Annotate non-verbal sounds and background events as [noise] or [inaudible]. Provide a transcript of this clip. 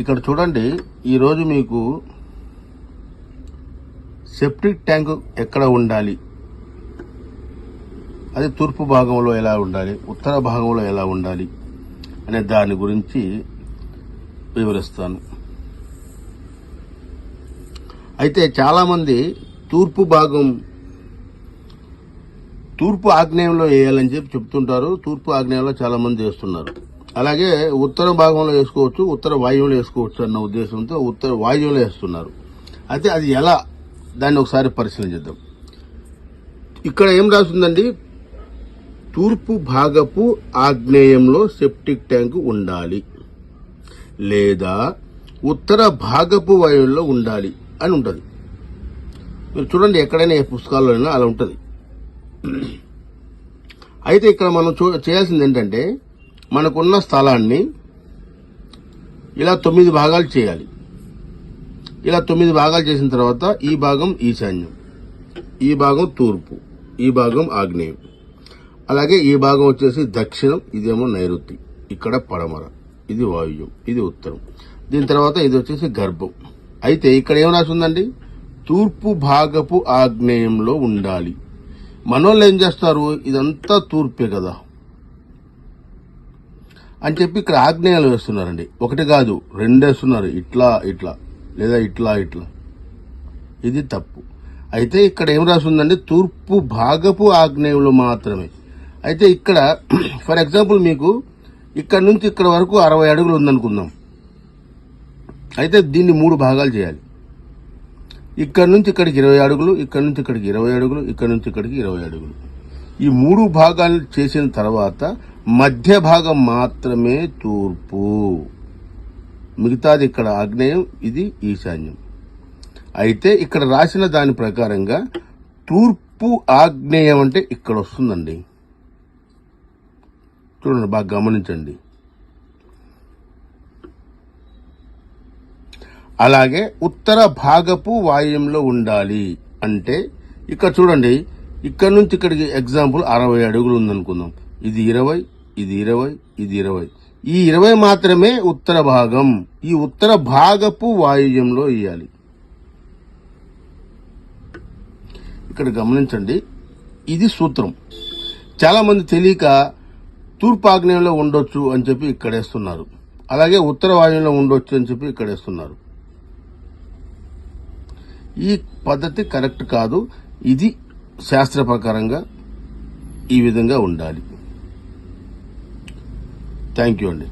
ఇక్కడ చూడండి ఈరోజు మీకు సెప్టిక్ ట్యాంక్ ఎక్కడ ఉండాలి? అది తూర్పు భాగంలో ఎలా ఉండాలి? ఉత్తర భాగంలో ఎలా ఉండాలి? అనే దాని గురించి వివరిస్తాను. అయితే చాలామంది తూర్పు భాగం తూర్పు ఆగ్నేయంలో వేయాలని చెప్పి చెప్తుంటారు. తూర్పు ఆగ్నేయంలో చాలామంది వేస్తున్నారు. అలాగే ఉత్తర భాగంలో వేసుకోవచ్చు ఉత్తర వాయువులో వేసుకోవచ్చు అన్న ఉద్దేశంతో ఉత్తర వాయువులో వేస్తున్నారు. అయితే అది ఎలా? దాన్ని ఒకసారి పరిశీలించిద్దాం ఇక్కడ ఏం రాస్తుందండి? తూర్పు భాగపు ఆగ్నేయంలో సెప్టిక్ ట్యాంక్ ఉండాలి. లేదా ఉత్తర భాగపు వాయువుల్లో ఉండాలి అని ఉంటుంది. మీరు చూడండి ఎక్కడైనా ఏ పుస్తకాల్లోనైనా అలా ఉంటుంది. అయితే ఇక్కడ మనం చూ చేయాల్సింది ఏంటంటే మనకున్న స్థలాన్ని ఇలా తొమ్మిది భాగాలు చేయాలి. ఇలా తొమ్మిది భాగాలు చేసిన తర్వాత ఈ భాగం ఈశాన్యం ఈ భాగం తూర్పు ఈ భాగం ఆగ్నేయం. అలాగే ఈ భాగం వచ్చేసి దక్షిణం ఇదేమో నైరుతి ఇక్కడ పడమర ఇది వాయువ్యం ఇది ఉత్తరం. దీని తర్వాత ఇది వచ్చేసి గర్భం. అయితే ఇక్కడ ఏం రాసి ఉందండి? తూర్పు భాగపు ఆగ్నేయంలో ఉండాలి. మనోళ్ళు ఏం చేస్తారు? ఇదంతా తూర్పే కదా. అని చెప్పి ఇక్కడ ఆగ్నేయాలు వేస్తున్నారండి. ఒకటి కాదు రెండు వేస్తున్నారు. ఇట్లా ఇట్లా. లేదా ఇట్లా ఇట్లా. ఇది తప్పు. అయితే ఇక్కడ ఏం రాసి ఉందండి తూర్పు భాగపు ఆగ్నేయంలో మాత్రమే. అయితే ఇక్కడ [clears throat] ఫర్ ఎగ్జాంపుల్ మీకు ఇక్కడ నుంచి ఇక్కడ వరకు అరవై అడుగులు ఉందనుకుందాం. అయితే దీన్ని మూడు భాగాలు చేయాలి. ఇక్కడ నుంచి ఇక్కడికి ఇరవై అడుగులు ఇక్కడ నుంచి ఇక్కడికి ఇరవై అడుగులు ఇక్కడ నుంచి ఇక్కడికి ఇరవై అడుగులు. ఈ మూడు భాగాలు చేసిన తర్వాత మధ్య భాగం మాత్రమే తూర్పు. మిగతాది ఇక్కడ ఆగ్నేయం ఇది ఈశాన్యం. అయితే ఇక్కడ రాసిన దాని ప్రకారంగా తూర్పు ఆగ్నేయం అంటే ఇక్కడ వస్తుందండి. చూడండి బాగా గమనించండి. అలాగే ఉత్తర భాగపు వాయుంలో ఉండాలి అంటే ఇక్కడ చూడండి ఇక్కడ నుంచి ఇక్కడికి ఎగ్జాంపుల్ అరవై అడుగులు ఉందనుకుందాం. ఇది ఇరవై ఇది ఇరవై ఇది ఇరవై. ఈ ఇరవై మాత్రమే ఉత్తర భాగం. ఈ ఉత్తర భాగపు వాయువ్యంలో ఇవ్వాలి ఇక్కడ గమనించండి ఇది సూత్రం. చాలామంది తెలియక తూర్పు ఆగ్నేయంలో ఉండొచ్చు అని చెప్పి ఇక్కడేస్తున్నారు అలాగే ఉత్తర వాయువ్యంలో ఉండొచ్చు అని చెప్పి ఇక్కడేస్తున్నారు ఈ పద్ధతి కరెక్ట్ కాదు. ఇది శాస్త్ర ప్రకారంగా ఈ విధంగా ఉండాలి. థ్యాంక్ యూ అండి.